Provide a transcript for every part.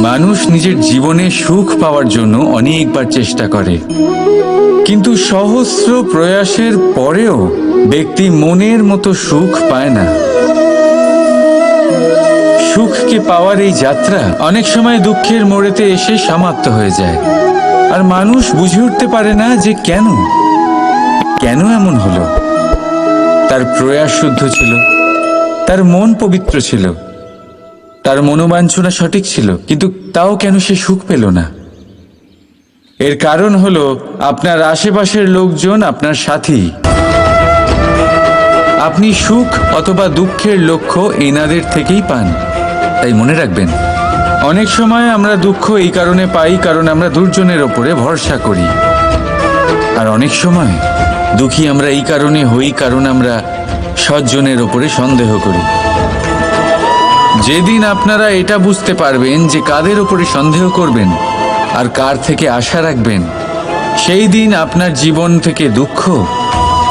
মানুষ নিজের জীবনে সুখ পাওয়ার জন্য অনেকবার চেষ্টা করে। কিন্তু সহস্র প্রয়াসের পরেও ব্যক্তি মনের মতো সুখ পায় না। সুখকে পাওয়ার এই যাত্রা অনেক সময় দুঃখের মোড়েতে এসে সমাপ্ত হয়ে যায়। আর মানুষ বুঝে উঠতে পারে না যে কেন? কেন এমন হলো? তার প্রয়াস শুদ্ধ ছিল। তার মন পবিত্র ছিল। তার মনোবাঞ্ছনা সঠিক ছিল, কিন্তু তাও কেন সে সুখ পেল না? এর কারণ হলো, আপনার আশেপাশের লোকজন আপনার সাথী। আপনি সুখ অথবা দুঃখের লক্ষ্য এনাদের থেকেই পান। তাই মনে রাখবেন, অনেক সময় আমরা দুঃখ এই কারণে পাই কারণ আমরা দুর্জনের ওপরে ভরসা করি। আর অনেক সময় দুঃখী আমরা এই কারণে হই কারণ আমরা সজ্জনের ওপরে সন্দেহ করি। যেদিন আপনারা এটা বুঝতে পারবেন যে কাদের ওপরে সন্দেহ করবেন আর কার থেকে আশা রাখবেন, সেই দিন আপনার জীবন থেকে দুঃখ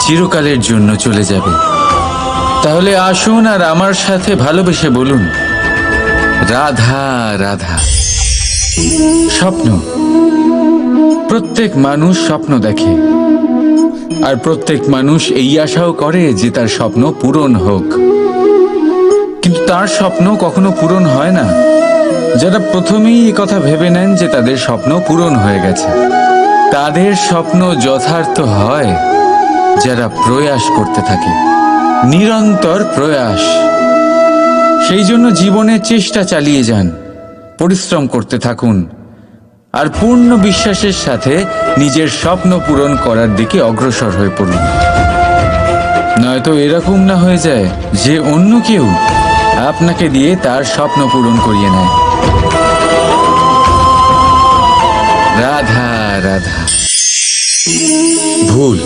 চিরকালের জন্য চলে যাবে। তাহলে আসুন আর আমার সাথে ভালোবেসে বলুন, রাধা রাধা। স্বপ্ন। প্রত্যেক মানুষ স্বপ্ন দেখে, আর প্রত্যেক মানুষ এই আশাও করে যে তার স্বপ্ন পূরণ হোক। তার স্বপ্ন কখনো পূরণ হয় না। যারা প্রথমেই এই কথা ভেবে নেন যে তাদের স্বপ্ন পূরণ হয়ে গেছে। তাদের স্বপ্ন যথার্থ হয় যারা প্রয়াস করতে থাকে। নিরন্তর প্রয়াস। সেই জন্য জীবনের চেষ্টা চালিয়ে যান, পরিশ্রম করতে থাকুন, আর পূর্ণ বিশ্বাসের সাথে নিজের স্বপ্ন পূরণ করার দিকে অগ্রসর হয়ে পড়ুন। নয়তো এরকম না হয়ে যায় যে অন্য কেউ আপনাকে দিয়ে তার স্বপ্ন পূরণ করিয়ে নেয়। রাধা রাধা। ভুল।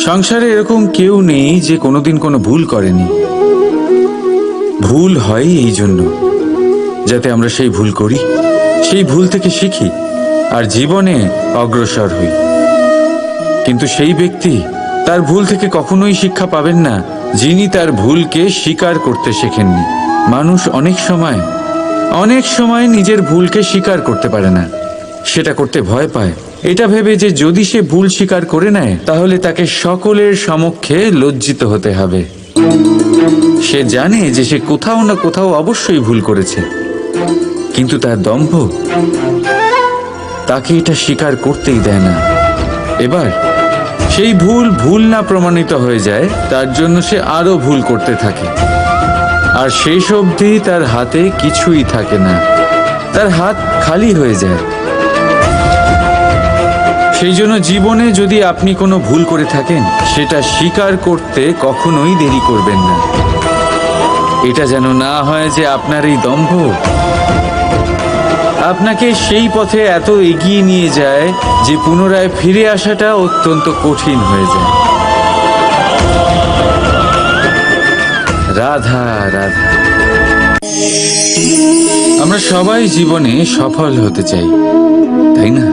সংসারে এরকম কেউ নেই যে কোনোদিন কোনো ভুল করেনি। ভুল হয় এই জন্য, যাতে আমরা সেই ভুল করি, সেই ভুল থেকে শিখি, আর জীবনে অগ্রসর হই। কিন্তু সেই ব্যক্তি তার ভুল থেকে কখনোই শিক্ষা পাবেন না যিনি তার ভুলকে স্বীকার করতে শেখেননি। মানুষ অনেক সময় অনেক সময় নিজের ভুলকে স্বীকার করতে পারে না। সেটা করতে ভয় পায়। এটা ভেবে যে যদি সে ভুল স্বীকার করে নেয়, তাহলে তাকে সকলের সমক্ষে লজ্জিত হতে হবে। সে জানে যে সে কোথাও না কোথাও অবশ্যই ভুল করেছে। কিন্তু তার দম্ভ, তাকে এটা স্বীকার করতেই দেয় না। এবার সেই ভুল ভুল না প্রমাণিত হয়ে যায়, তার জন্য সে আরও ভুল করতে থাকে। আর শেষ অবধি তার হাতে কিছুই থাকে না। তার হাত খালি হয়ে যায়। সেই জন্য জীবনে যদি আপনি কোনো ভুল করে থাকেন, সেটা স্বীকার করতে কখনোই দেরি করবেন না। এটা যেন না হয় যে আপনার এই দম্ভ আপনাকে সেই পথে এত এগিয়ে নিয়ে যায় যে পুনরায় ফিরে আসাটা অত্যন্ত কঠিন হয়ে যায়। রাধা রাধা। আমরা সবাই জীবনে সফল হতে চাই, তাই না?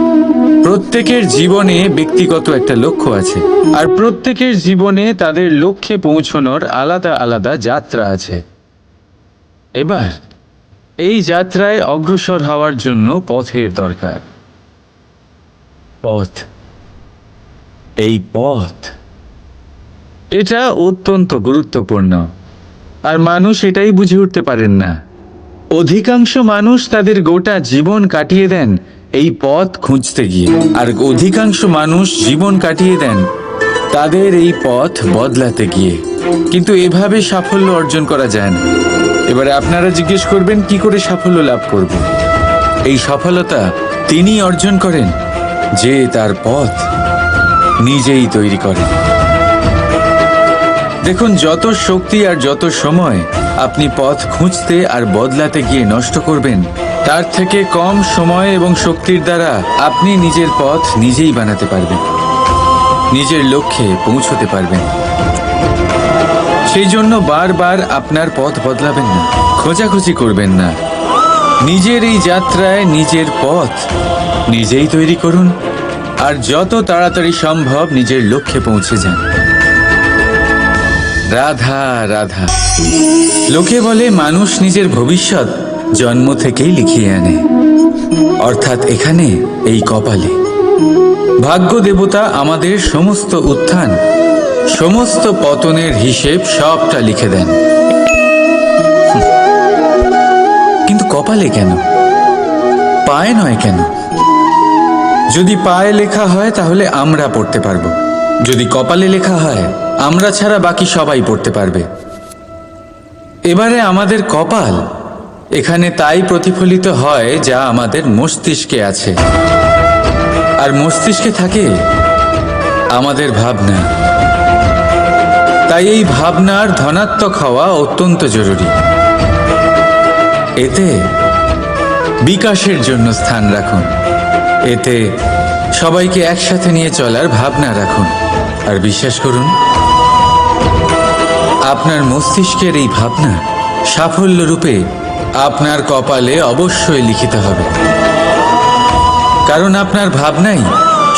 প্রত্যেকের জীবনে ব্যক্তিগত একটা লক্ষ্য আছে, আর প্রত্যেকের জীবনে তাদের লক্ষ্যে পৌঁছানোর আলাদা আলাদা যাত্রা আছে। এবার এই যাত্রায় অগ্রসর হওয়ার জন্য পথের দরকার। পথ। এই পথ। এটা অত্যন্ত গুরুত্বপূর্ণ। আর মানুষ এটাই বুঝে উঠতে পারেন না। অধিকাংশ মানুষ তাদের গোটা জীবন কাটিয়ে দেন এই পথ খুঁজতে গিয়ে। আর অধিকাংশ মানুষ জীবন কাটিয়ে দেন তাদের এই পথ বদলাতে গিয়ে। কিন্তু এভাবে সাফল্য অর্জন করা যায় না। এবারে আপনারা জিজ্ঞেস করবেন, কি করে সাফল্য লাভ করব? এই সফলতা তিনি অর্জন করেন, যে তার পথ নিজেই তৈরি করেন। দেখুন, যত শক্তি আর যত সময় আপনি পথ খুঁজতে আর বদলাতে গিয়ে নষ্ট করবেন, তার থেকে কম সময় এবং শক্তির দ্বারা আপনি নিজের পথ নিজেই বানাতে পারবেন, নিজের লক্ষ্যে পৌঁছতে পারবেন। সেই জন্য বারবার আপনার পথ বদলাবেন না, খোঁজাখুঁজি করবেন না। নিজের এই যাত্রায় নিজের পথ নিজেই তৈরি করুন, আর যত তাড়াতাড়ি সম্ভব নিজের লক্ষ্যে পৌঁছে যান। রাধা রাধা। লোকে বলে মানুষ নিজের ভবিষ্যৎ জন্ম থেকেই লিখিয়ে আনে। অর্থাৎ এখানে এই কপালে। ভাগ্য দেবতা আমাদের সমস্ত উত্থান সমস্ত পতনের হিসেব সবটা লিখে দেন। কিন্তু কপালে কেন? পায়ে নয় কেন? যদি পায়ে লেখা হয়, তাহলে আমরা পড়তে পারব। যদি কপালে লেখা হয়, আমরা ছাড়া বাকি সবাই পড়তে পারবে। এবারে আমাদের কপাল, এখানে তাই প্রতিফলিত হয় যা আমাদের মস্তিষ্কে আছে। আর মস্তিষ্কে থাকে আমাদের ভাবনা। তাই এই ভাবনার ধনাত্মক হওয়া অত্যন্ত জরুরি। এতে বিকাশের জন্য স্থান রাখুন। এতে সবাইকে একসাথে নিয়ে চলার ভাবনা রাখুন। আর বিশ্বাস করুন, আপনার মস্তিষ্কের এই ভাবনা সাফল্য রূপে আপনার কপালে অবশ্যই লিখিত হবে। কারণ আপনার ভাবনাই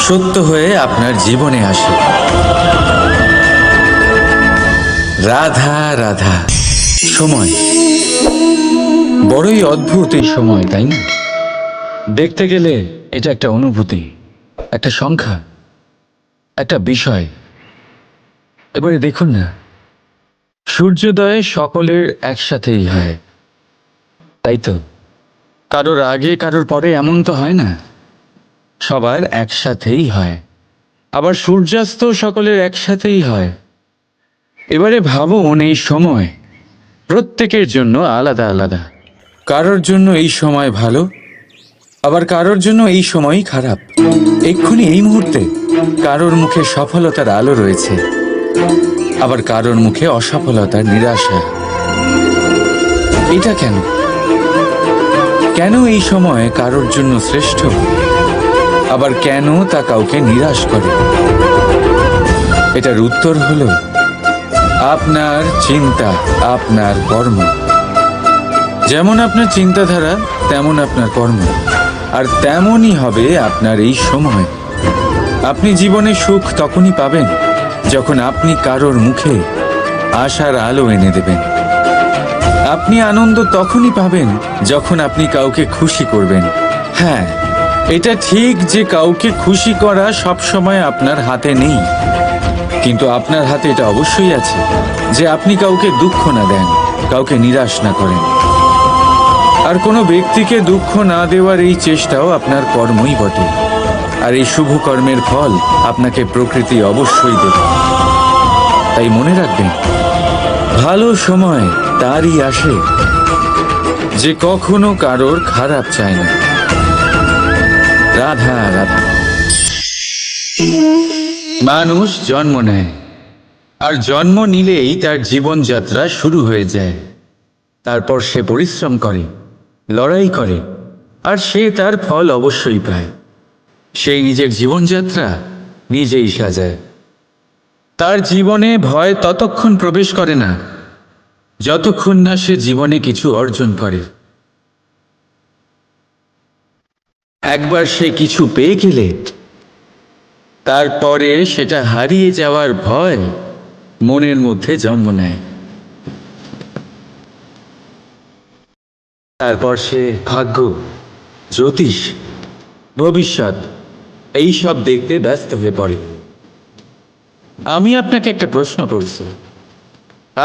সত্য হয়ে আপনার জীবনে আসে। রাধা রাধা। সময়। বড়ই অদ্ভুত এই সময়, তাই না? দেখতে গেলে এটা একটা অনুভূতি, একটা সংখ্যা, একটা বিষয়। এবারে দেখুন না, সূর্যোদয় সকলের একসাথেই হয়। তাই তো? কারোর আগে, কারোর পরে এমন তো হয় না। সবার একসাথেই হয়। আবার সূর্যাস্ত সকলের একসাথেই হয়। এবারে ভাবুন এই সময়। প্রত্যেকের জন্য আলাদা আলাদা। কারোর জন্য এই সময় ভালো, আবার কারোর জন্য এই সময়ই খারাপ। এক্ষুনি এই মুহূর্তে কারোর মুখে সফলতার আলো রয়েছে, আবার কারোর মুখে অসফলতার নিরাশা। এটা কেন? কেন এই সময় কারোর জন্য শ্রেষ্ঠ, আবার কেন তা কাউকে নিরাশ করে? এটার উত্তর হলো আপনার চিন্তা, আপনার কর্ম। যেমন আপনার চিন্তাধারা, তেমন আপনার কর্ম। আর তেমনই হবে আপনার এই সময়। আপনি জীবনে সুখ তখনই পাবেন যখন আপনি কারোর মুখে আশার আলো এনে দেবেন। আপনি আনন্দ তখনই পাবেন যখন আপনি কাউকে খুশি করবেন। হ্যাঁ এটা ঠিক যে কাউকে খুশি করা সবসময় আপনার হাতে নেই। কিন্তু আপনার হাতে এটা অবশ্যই আছে যে আপনি কাউকে দুঃখ না দেন, কাউকে নিরাশ না করেন। আর কোনো ব্যক্তিকে দুঃখ না দেওয়ার এই চেষ্টাও আপনার কর্মই বটে। আর এই শুভ কর্মের ফল আপনাকে প্রকৃতি অবশ্যই দেবে। তাই মনে রাখবেন, ভালো সময় তারই আসে। যে কখনো কারোর খারাপ চায় না। রাধা রাধা। মানুষ জন্ম নেয়, আর জন্ম নিলেই তার জীবনযাত্রা শুরু হয়ে যায়। তারপর সে পরিশ্রম করে, লড়াই করে, আর সে তার ফল অবশ্যই পায়। সেই নিজের জীবনযাত্রা নিজেই সাজায়। তার জীবনে ভয় ততক্ষণ প্রবেশ করে না, যতক্ষণ না সে জীবনে কিছু অর্জন করে। একবার সে কিছু পেয়ে গেলে, তারপরে সেটা হারিয়ে যাওয়ার ভয় মনের মধ্যে জন্ম নেয়। তারপর সে ভাগ্য, জ্যোতিষ, ভবিষ্যৎ, এই সব দেখতে ব্যস্ত হয়ে পড়ে। আমি আপনাকে একটা প্রশ্ন করছি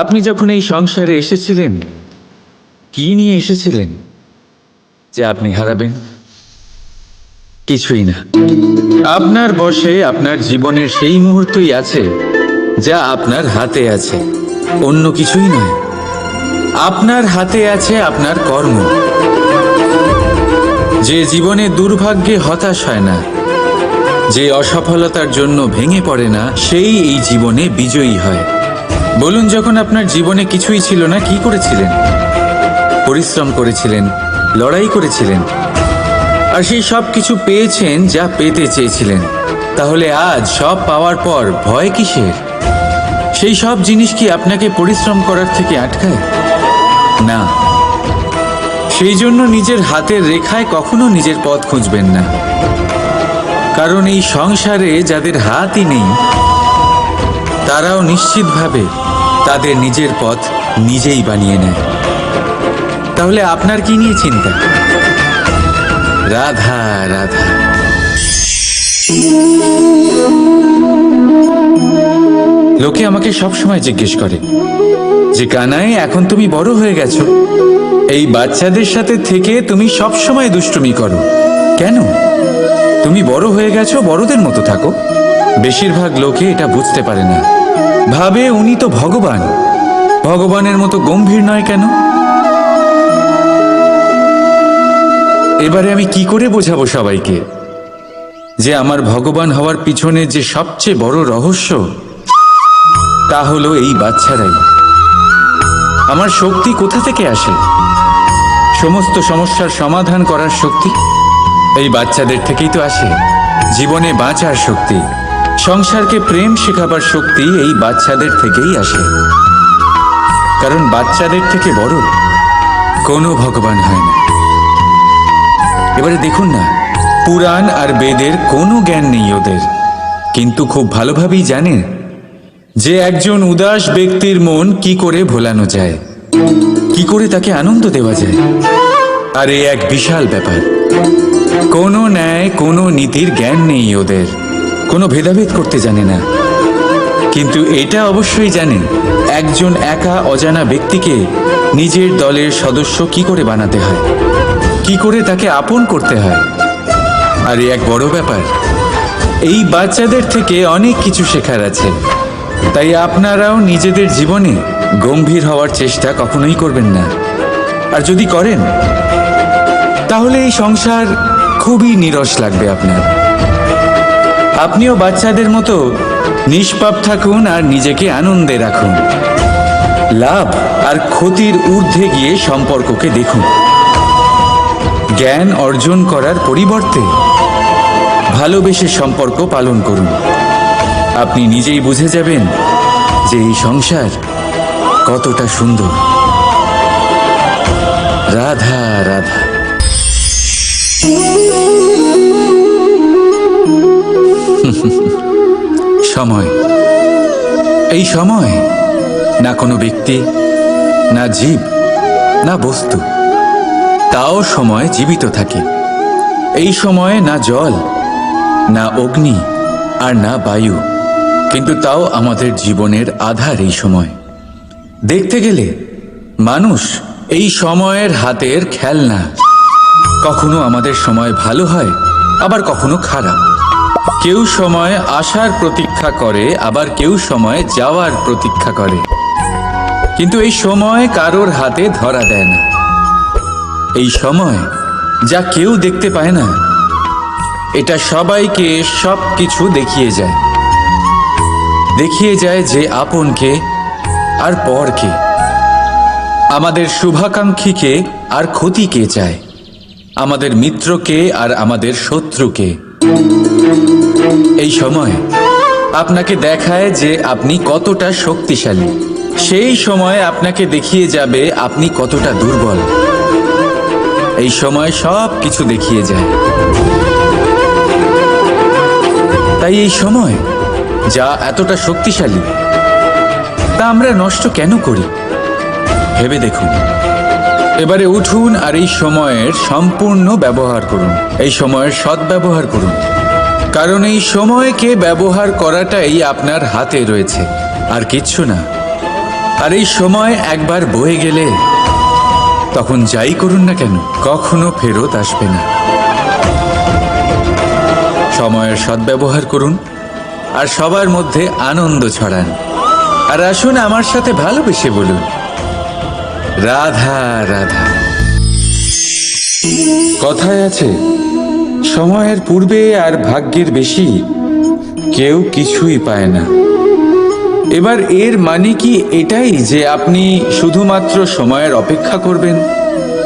আপনি যখন এই সংসারে এসেছিলেন, কি নিয়ে এসেছিলেন যে আপনি হারাবেন? কিছুই না। আপনার বসে আপনার জীবনের সেই মুহূর্তই আছে যা আপনার হাতে আছে। অন্য কিছুই নয়। আপনার হাতে আছে আপনার কর্ম। যে জীবনে দুর্ভাগ্যে হতাশ হয় না, যে অসফলতার জন্য ভেঙে পড়ে না, সেই এই জীবনে বিজয়ী হয়। বলুন, যখন আপনার জীবনে কিছুই ছিল না, কি করেছিলেন? পরিশ্রম করেছিলেন, লড়াই করেছিলেন আর সেই সব কিছু পেয়েছেন যা পেতে চেয়েছিলেন। তাহলে আজ সব পাওয়ার পর ভয় কিসের? সেই সব জিনিস কি আপনাকে পরিশ্রম করার থেকে আটকায়? না। সেই জন্য নিজের হাতের রেখায় কখনো নিজের পথ খুঁজবেন না। কারণ এই সংসারে যাদের হাতই নেই, তারাও নিশ্চিতভাবে তাদের নিজের পথ নিজেই বানিয়ে নেয়। তাহলে আপনার কি নিয়ে চিন্তা? রাধা রাধা। লোকে আমাকে সব সময় জিজ্ঞেস করে, যে কানাই, এখন তুমি বড় হয়ে গেছো। এই বাচ্চাদের সাথে থেকে তুমি সব সময় দুষ্টুমি করো। কেন? তুমি বড় হয়ে গেছো, বড়দের মতো থাকো। বেশিরভাগ লোকে এটা বুঝতে পারে না। ভাবে উনি তো ভগবান। ভগবানের মতো গম্ভীর নয় কেন? এবারে আমি কি করে বোঝাবো সবাইকে? যে আমার ভগবান হওয়ার পিছনে যে সবচেয়ে বড় রহস্য, তা হলো এই বাচ্চারাই। আমার শক্তি কোথা থেকে আসে? সমস্ত সমস্যার সমাধান করার শক্তি এই বাচ্চাদের থেকেই তো আসে। জীবনে বাঁচার শক্তি, সংসারকে প্রেম শেখাবার শক্তি এই বাচ্চাদের থেকেই আসে। কারণ বাচ্চাদের থেকে বড় কোনো ভগবান হয় না। এবারে দেখুন না, পুরাণ আর বেদের কোনো জ্ঞান নেই ওদের। কিন্তু খুব ভালোভাবেই জানে যে একজন উদাস ব্যক্তির মন কি করে ভোলানো যায়, কি করে তাকে আনন্দ দেওয়া যায়। আর এ এক বিশাল ব্যাপার। কোনো ন্যায়, কোনো নীতির জ্ঞান নেই ওদের। কোনো ভেদাভেদ করতে জানে না। কিন্তু এটা অবশ্যই জানে, একজন একা অজানা ব্যক্তিকে নিজের দলের সদস্য কি করে বানাতে হয়। কি করে তাকে আপন করতে হয়? আর এক বড় ব্যাপার। এই বাচ্চাদের থেকে অনেক কিছু শেখার আছে। তাই আপনারাও নিজেদের জীবনে গম্ভীর হওয়ার চেষ্টা কখনোই করবেন না। আর যদি করেন, তাহলে এই সংসার খুবই নিরস লাগবে আপনার। আপনিও বাচ্চাদের মতো নিষ্পাপ থাকুন আর নিজেকে আনন্দে রাখুন। লাভ আর ক্ষতির ঊর্ধ্বে গিয়ে সম্পর্ককে দেখুন। জ্ঞান অর্জন করার পরিবর্তে ভালোবেসে সম্পর্ক পালন করুন। আপনি নিজেই বুঝে যাবেন যে এই সংসার কতটা সুন্দর। রাধা রাধা। সময়। এই সময় না কোনো ব্যক্তি, না জীব, না বস্তু। তাও সময় জীবিত থাকে। এই সময়ে না জল, না অগ্নি, আর না বায়ু, কিন্তু তাও আমাদের জীবনের আধার এই সময়। দেখতে গেলে মানুষ এই সময়ের হাতের খেলনা। কখনো আমাদের সময় ভালো হয়, আবার কখনো খারাপ। কেউ সময় আসার প্রতীক্ষা করে, আবার কেউ সময় যাওয়ার প্রতীক্ষা করে। কিন্তু এই সময় কারোর হাতে ধরা দেয় না। এই সময় যা কেউ দেখতে পায় না, এটা সবাইকে সব কিছু দেখিয়ে যায়। দেখিয়ে যায় যে আপনকে আর পরকে, আমাদের শুভাকাঙ্ক্ষীকে আর ক্ষতিকে চায়, আমাদের মিত্রকে আর আমাদের শত্রুকে। এই সময় আপনাকে দেখায় যে আপনি কতটা শক্তিশালী, সেই সময় আপনাকে দেখিয়ে যাবে আপনি কতটা দুর্বল। এই সময় সব কিছু দেখিয়ে যায়। তাই এই সময়, যা এতটা শক্তিশালী, তা আমরা নষ্ট কেন করি? ভেবে দেখুন। এবারে উঠুন আর এই সময়ের সম্পূর্ণ ব্যবহার করুন। এই সময়ের সদ্ব্যবহার করুন। কারণ এই সময়কে ব্যবহার করাটাই আপনার হাতে রয়েছে। আর কিচ্ছু না। আর এই সময় একবার বয়ে গেলে তখন যাই করুন না কেন, কখনো ফেরত আসবে না। সময়ের সদ্ব্যবহার করুন, আর সবার মধ্যে আনন্দ ছড়ান। আর আসুন আমার সাথে ভালোবেসে বলুন, রাধা রাধা। কথায় আছে, সময়ের পূর্বে আর ভাগ্যের বেশি কেউ কিছুই পায় না। এবার এর মানে কি এটাই যে আপনি শুধুমাত্র সময়ের অপেক্ষা করবেন?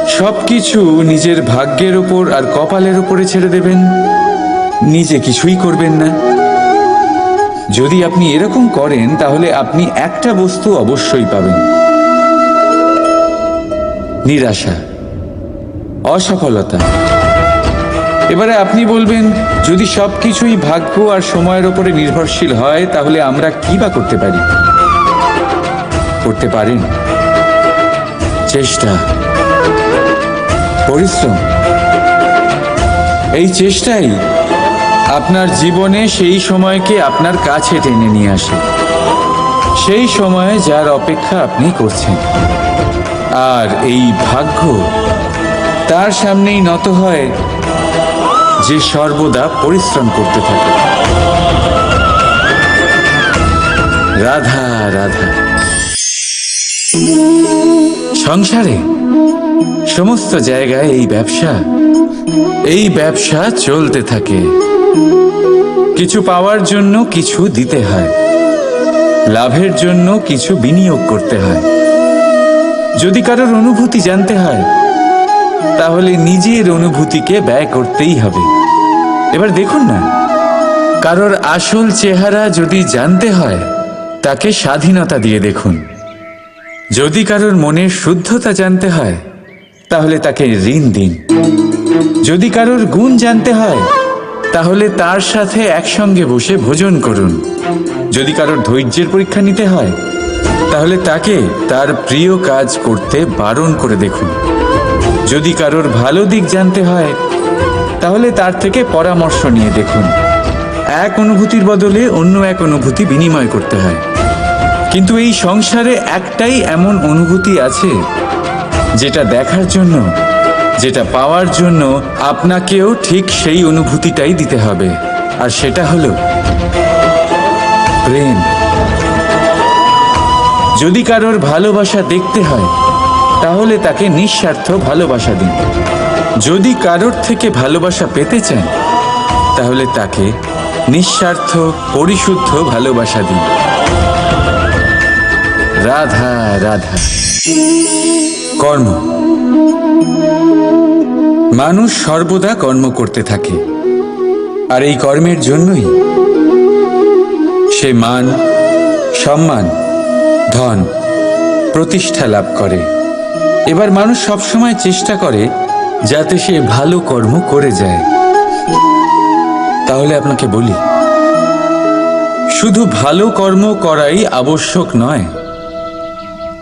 সব কিছু নিজের ভাগ্যের ওপর আর কপালের ওপরে ছেড়ে দেবেন। নিজে কিছুই করবেন না। যদি আপনি এরকম করেন, তাহলে আপনি একটা বস্তু অবশ্যই পাবেন। নিরাশা, অসফলতা। এবারে আপনি বলবেন, যদি সবকিছুই ভাগ্য আর সময়ের ওপরে নির্ভরশীল হয়, তাহলে আমরা কি বা করতে পারি? করতে পারেন। চেষ্টা। পরিশ্রম। এই চেষ্টাই আপনার জীবনে সেই সময়কে আপনার কাছে টেনে নিয়ে আসে। সেই সময়ে যার অপেক্ষা আপনি করছেন। আর এই ভাগ্য তার সামনেই নত হয় যে সর্বদা পরিশ্রম করতে থাকে। রাধা রাধা। সংসারে সমস্ত জায়গায় এই ব্যবসা এই ব্যবসা চলতে থাকে। কিছু পাওয়ার জন্য কিছু দিতে হয়। লাভের জন্য কিছু বিনিয়োগ করতে হয়। যদি কারোর অনুভূতি জানতে হয় তাহলে নিজের অনুভূতিকে ব্যয় করতেই হবে। এবার দেখুন না, কারোর আসল চেহারা যদি জানতে হয়, তাকে স্বাধীনতা দিয়ে দেখুন। যদি কারোর মনের শুদ্ধতা জানতে হয়, তাহলে তাকে ঋণ দিন। যদি কারোর গুণ জানতে হয়, তাহলে তার সাথে একসঙ্গে বসে ভোজন করুন। যদি কারোর ধৈর্যের পরীক্ষা নিতে হয়, তাহলে তাকে তার প্রিয় কাজ করতে বারণ করে দেখুন। যদি কারোর ভালো দিক জানতে হয়, তাহলে তার থেকে পরামর্শ নিয়ে দেখুন। এক অনুভূতির বদলে অন্য এক অনুভূতি বিনিময় করতে হয়। কিন্তু এই সংসারে একটাই এমন অনুভূতি আছে, যেটা দেখার জন্য, যেটা পাওয়ার জন্য আপনাকেও ঠিক সেই অনুভূতিটাই দিতে হবে, আর সেটা হলো প্রেম। যদি কারোর ভালোবাসা দেখতে হয় তাহলে তাকে নিঃস্বার্থ ভালোবাসা দিন। যদি কারোর থেকে ভালোবাসা পেতে চান, তাহলে তাকে নিঃস্বার্থ, পরিশুদ্ধ ভালোবাসা দিন। রাধা রাধা। কর্ম। মানুষ সর্বদা কর্ম করতে থাকে। আর এই কর্মের জন্যই সে মান, সম্মান, ধন, প্রতিষ্ঠা লাভ করে। এবার মানুষ সবসময় চেষ্টা করে যাতে সে ভালো কর্ম করে যায়। তাহলে আপনাকে বলি, শুধু ভালো কর্ম করাই আবশ্যক নয়,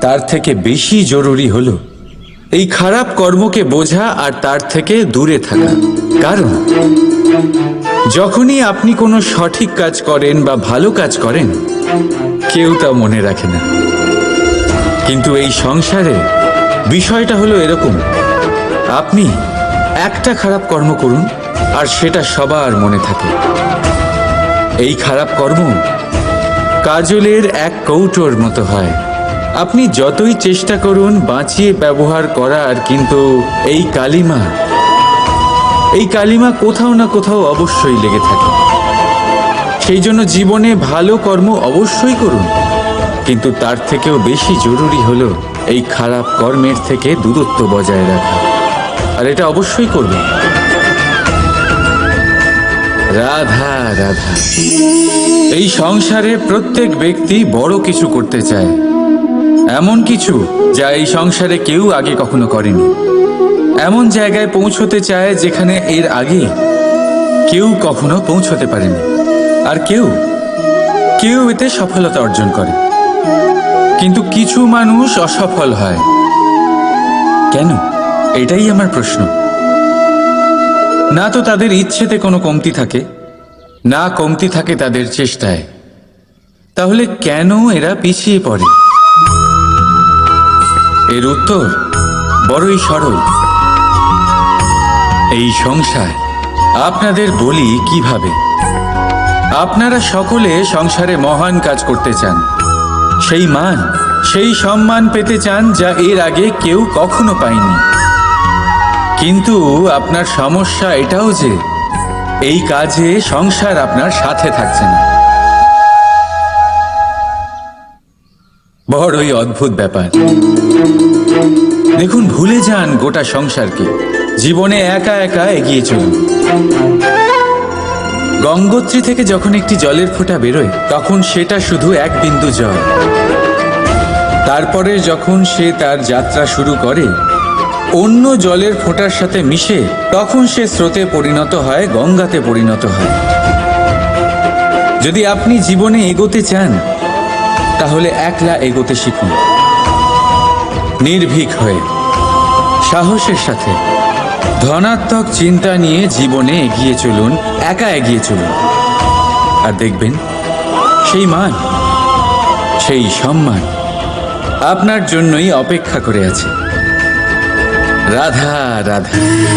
তার থেকে বেশি জরুরি হলো এই খারাপ কর্মকে বোঝা আর তার থেকে দূরে থাকা। কারণ, যখনই আপনি কোনো সঠিক কাজ করেন বা ভালো কাজ করেন, কেউ তা মনে রাখে না। কিন্তু এই সংসারে বিষয়টা হলো এরকম। আপনি একটা খারাপ কর্ম করুন, আর সেটা সবার মনে থাকে। এই খারাপ কর্ম কাজলের এক কৌটোর মতো হয়। আপনি যতই চেষ্টা করুন বাঁচিয়ে ব্যবহার করার, কিন্তু এই কালিমা এই কালিমা কোথাও না কোথাও অবশ্যই লেগে থাকে। সেই জন্য জীবনে ভালো কর্ম অবশ্যই করুন, কিন্তু তার থেকেও বেশি জরুরি হলো এই খারাপ কর্মের থেকে দূরত্ব বজায় রাখা। আর এটা অবশ্যই করবে। রাধা রাধা। এই সংসারে প্রত্যেক ব্যক্তি বড় কিছু করতে চায়। এমন কিছু যা এই সংসারে কেউ আগে কখনো করেনি। এমন জায়গায় পৌঁছতে চায় যেখানে এর আগে কেউ কখনো পৌঁছতে পারেনি। আর কেউ কেউ এতে সফলতা অর্জন করে। কিন্তু কিছু মানুষ অসফল হয়। কেন? এটাই আমার প্রশ্ন। না তো তাদের ইচ্ছেতে কোনো কমতি থাকে, না কমতি থাকে তাদের চেষ্টায়। তাহলে কেন এরা পিছিয়ে পড়ে? এর উত্তর বড়ই সরল। এই সংসার, আপনাদের বলি কীভাবে? আপনারা সকলে সংসারে মহান কাজ করতে চান। সেই মান, সেই সম্মান পেতে চান যা এর আগে কেউ কখনো পায়নি। কিন্তু আপনার সমস্যা এটাও যে, এই কাজে সংসার আপনার সাথে থাকছে না। বড়ই অদ্ভুত ব্যাপার। দেখুন, ভুলে যান গোটা সংসারকে। জীবনে একা একা এগিয়ে চলুন। গঙ্গোত্রী থেকে যখন একটি জলের ফোঁটা বেরোয়, তখন সেটা শুধু এক বিন্দু জল। তারপরে যখন সে তার যাত্রা শুরু করে, অন্য জলের ফোঁটার সাথে মিশে, তখন সে স্রোতে পরিণত হয়, গঙ্গাতে পরিণত হয়। যদি আপনি জীবনে এগোতে চান, তাহলে একলা এগোতে শিখুন। নির্ভীক হয়ে, সাহসের সাথে। ধনাত্মক চিন্তা নিয়ে জীবনে এগিয়ে চলুন, একা এগিয়ে চলুন। আর দেখবেন, সেই মান, সেই সম্মান আপনার জন্যই অপেক্ষা করে আছে। রাধা রাধা।